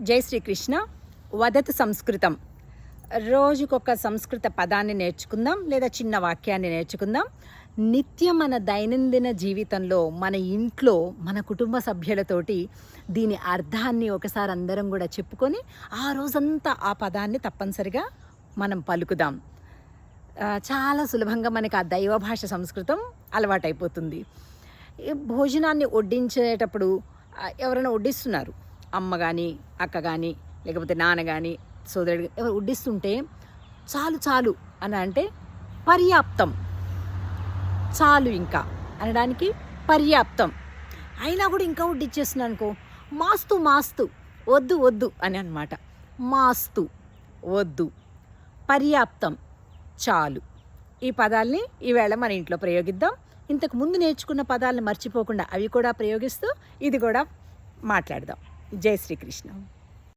జై శ్రీకృష్ణ. వదతు సంస్కృతం. రోజుకొక సంస్కృత పదాన్ని నేర్చుకుందాం లేదా చిన్న వాక్యాన్ని నేర్చుకుందాం. నిత్యం మన దైనందిన జీవితంలో మన ఇంట్లో మన కుటుంబ సభ్యులతోటి దీని అర్థాన్ని ఒకసారి అందరం కూడా చెప్పుకొని ఆ రోజంతా ఆ పదాన్ని తప్పనిసరిగా మనం పలుకుదాం. చాలా సులభంగా మనకి ఆ దైవ భాష సంస్కృతం అలవాటైపోతుంది. భోజనాన్ని వడ్డించేటప్పుడు ఎవరైనా వడ్డిస్తున్నారు. అమ్మ కానీ అక్క కానీ లేకపోతే నాన్న కానీ సోదరుడు ఎవరు వడ్డిస్తుంటే చాలు చాలు అని అంటే పర్యాప్తం. చాలు ఇంకా అనడానికి పర్యాప్తం. అయినా కూడా ఇంకా వడ్డిచ్చేస్తున్నాను అనుకో మాస్తు మాస్తు వద్దు వద్దు అని అనమాట మాస్తు వద్దు పర్యాప్తం చాలు. ఈ పదాల్ని ఈవేళ మన ఇంట్లో ప్రయోగిద్దాం. ఇంతకు ముందు నేర్చుకున్న పదాలను మర్చిపోకుండా అవి కూడా ప్రయోగిస్తూ ఇది కూడా మాట్లాడదాం. జై శ్రీకృష్ణ